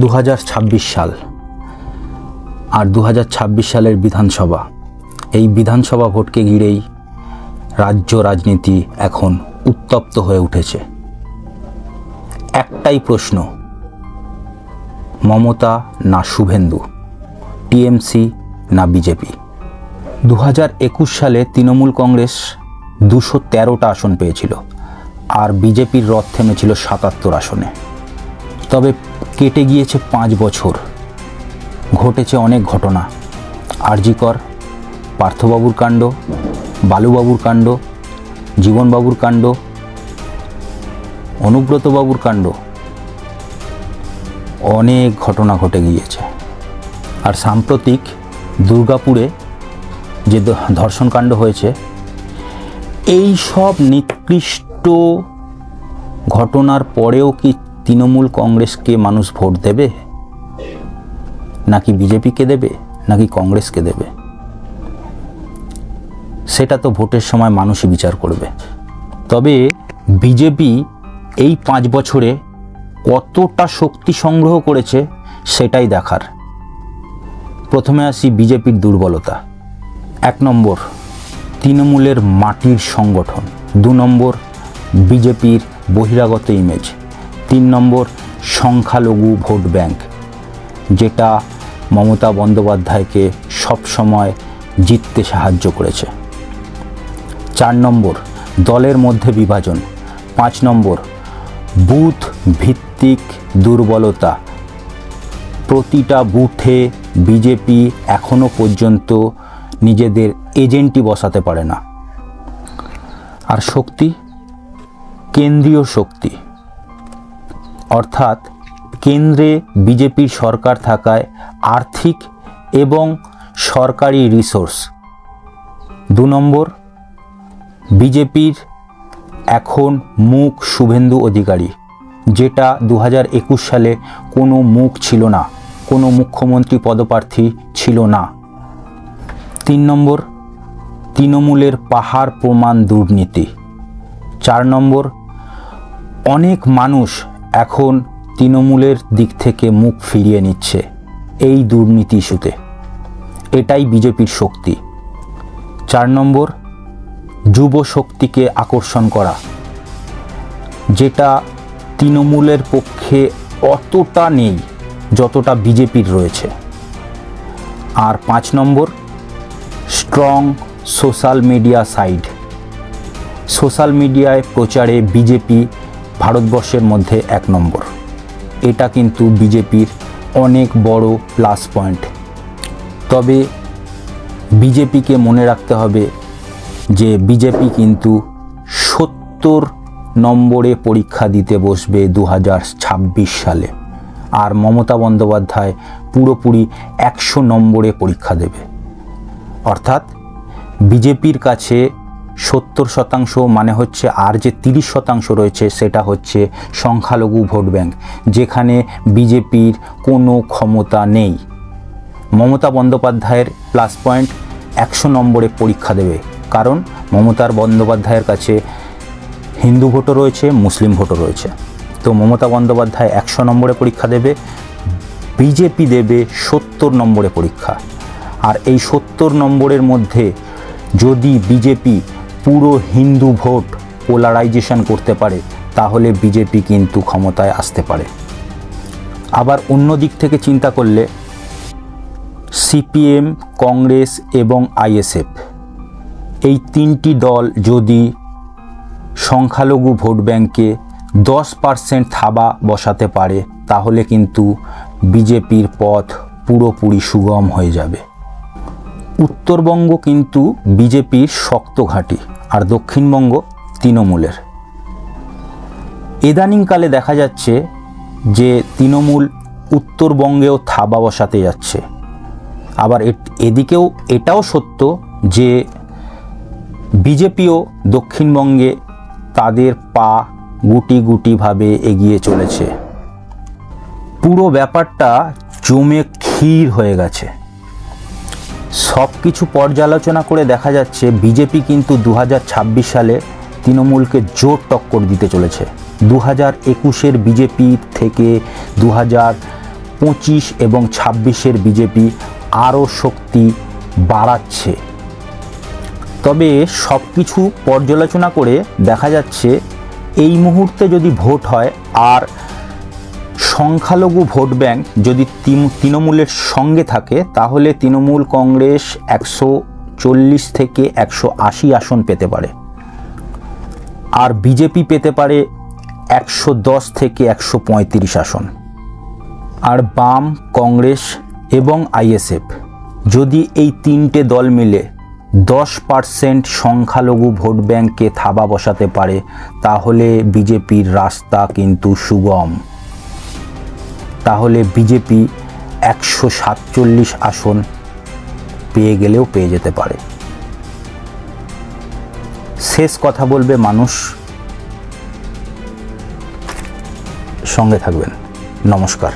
দু হাজার ছাব্বিশ সাল। আর দু হাজার ছাব্বিশ সালের বিধানসভা। এই বিধানসভা ভোটকে ঘিরেই রাজ্য রাজনীতি এখন উত্তপ্ত হয়ে উঠেছে। একটাই প্রশ্ন, মমতা না শুভেন্দু, টিএমসি না বিজেপি? দু হাজার একুশ সালে তৃণমূল কংগ্রেস দুশো তেরোটা আসন পেয়েছিল, আর বিজেপির রথ থেমেছিল সাতাত্তর আসনে। তবে কেটে গিয়েছে পাঁচ বছর। ঘটেছে অনেক ঘটনা। আরজিকর, পার্থবাবুর কাণ্ড, বালুবাবুর কাণ্ড, জীবনবাবুর কাণ্ড, অনুব্রতবাবুর কাণ্ড। অনেক ঘটনা ঘটে গিয়েছে। আর সাম্প্রতিক দুর্গাপুরে যে ধর্ষণকাণ্ড হয়েছে, এই সব নিকৃষ্ট ঘটনার পরেও কি তৃণমূল কংগ্রেসকে মানুষ ভোট দেবে? নাকি বিজেপিকে দেবে? নাকি কংগ্রেসকে দেবে? সেটা তো ভোটের সময় মানুষই বিচার করবে। তবে বিজেপি এই পাঁচ বছরে কতটা শক্তি সংগ্রহ করেছে সেটাই দেখার। প্রথমে আসি বিজেপির দুর্বলতা। এক নম্বর, তৃণমূলের মাটির সংগঠন। দু নম্বর, বিজেপির বহিরাগত ইমেজ তিন নম্বর সংখ্যালঘু ভোট ব্যাংক, যেটা মমতা বন্দ্যোপাধ্যায়কে সবসময় জিততে সাহায্য করেছে। চার নম্বর দলের মধ্যে বিভাজন, পাঁচ নম্বর বুথ ভিত্তিক দুর্বলতা। প্রতিটা বুথে বিজেপি এখনও পর্যন্ত নিজেদের এজেন্টই বসাতে পারে না। আর শক্তি, কেন্দ্রীয় শক্তি। অর্থাৎ কেন্দ্রে বিজেপির সরকার থাকায় আর্থিক এবং সরকারি রিসোর্স। দু নম্বর, বিজেপির এখন মুখ শুভেন্দু অধিকারী, যেটা দু সালে কোনো মুখ ছিল না, কোনো মুখ্যমন্ত্রী পদপ্রার্থী ছিল না। তিন নম্বর, তৃণমূলের পাহাড় প্রমাণ দুর্নীতি। চার নম্বর, অনেক মানুষ এখন তৃণমূলের দিক থেকে মুখ ফিরিয়ে নিচ্ছে এই দুর্নীতি ইস্যুতে। এটাই বিজেপির শক্তি। চার নম্বর, যুব শক্তিকে আকর্ষণ করা। যেটা তৃণমূলের পক্ষে অতটা নেই যতটা বিজেপির রয়েছে। আর পাঁচ নম্বর, strong social media side. Social মিডিয়ায় প্রচারে বিজেপি ভারতবর্ষের মধ্যে এক নম্বর। এটা কিন্তু বিজেপির অনেক বড় প্লাস পয়েন্ট। তবে বিজেপিকে মনে রাখতে হবে যে বিজেপি কিন্তু সত্তর নম্বরে পরীক্ষা দিতে বসবে দু হাজার ছাব্বিশ সালে। আর মমতা বন্দ্যোপাধ্যায় পুরোপুরি একশো নম্বরে পরীক্ষা দেবে। অর্থাৎ বিজেপির কাছে সত্তর শতাংশ মানে হচ্ছে আর যে তিরিশ শতাংশ রয়েছে, সেটা হচ্ছে সংখ্যালঘু ভোট ব্যাংক, যেখানে বিজেপির কোনো ক্ষমতা নেই। মমতা বন্দ্যোপাধ্যায়ের প্লাস পয়েন্ট একশো নম্বরে পরীক্ষা দেবে, কারণ মমতার বন্দ্যোপাধ্যায়ের কাছে হিন্দু ভোটও রয়েছে, মুসলিম ভোটও রয়েছে। তো মমতা বন্দ্যোপাধ্যায় একশো নম্বরে পরীক্ষা দেবে, বিজেপি দেবে সত্তর নম্বরে পরীক্ষা। আর এই সত্তর নম্বরের মধ্যে যদি বিজেপি পুরো হিন্দু ভোট পোলারাইজেশন করতে পারে, তাহলে বিজেপি কিন্তু ক্ষমতায় আসতে পারে। আবার অন্য দিক থেকে চিন্তা করলে সিপিএম, কংগ্রেস এবং আইএসএফ, এই তিনটি দল যদি সংখ্যালঘু ভোট ব্যাংকে দশ পার্সেন্ট থাবা বসাতে পারে, তাহলে কিন্তু বিজেপির পথ পুরোপুরি সুগম হয়ে যাবে। উত্তরবঙ্গ কিন্তু বিজেপির শক্ত ঘাঁটি আর দক্ষিণবঙ্গ তৃণমূলের। ইদানিংকালে দেখা যাচ্ছে যে তৃণমূল উত্তরবঙ্গেও থাবা বসাতে যাচ্ছে। আবার এদিকেও এটাও সত্য যে বিজেপিও দক্ষিণবঙ্গে তাদের পা গুটি গুটিভাবে এগিয়ে চলেছে। পুরো ব্যাপারটা জমে ক্ষীর হয়ে গেছে। সব কিছু পর্যালোচনা করে দেখা যাচ্ছে বিজেপি কিন্তু দু হাজার ছাব্বিশ সালে তৃণমূলকে জোর টক্কর দিতে চলেছে। দু হাজার একুশের বিজেপি থেকে দু হাজার পঁচিশ এবং ছাব্বিশের বিজেপি আরও শক্তি বাড়াচ্ছে। তবে সব কিছু পর্যালোচনা করে দেখা যাচ্ছে এই মুহূর্তে যদি ভোট হয় আর সংখ্যালঘু ভোট ব্যাংক যদি তৃণমূলের সঙ্গে থাকে, তাহলে তৃণমূল কংগ্রেস একশো চল্লিশ থেকে একশো আশি আসন পেতে পারে। আর বিজেপি পেতে পারে একশো দশ থেকে একশো পঁয়ত্রিশ আসন। আর বাম, কংগ্রেস এবং আইএসএফ যদি এই তিনটে দল মিলে দশ পার্সেন্ট সংখ্যালঘু ভোট ব্যাংককে থাবা বসাতে পারে, তাহলে বিজেপির রাস্তা কিন্তু সুগম। তাহলে বিজেপি একশো সাতচল্লিশ আসন পেয়ে গেলেও পেয়ে যেতে পারে। শেষ কথা বলবে মানুষ। সঙ্গে থাকবেন। নমস্কার।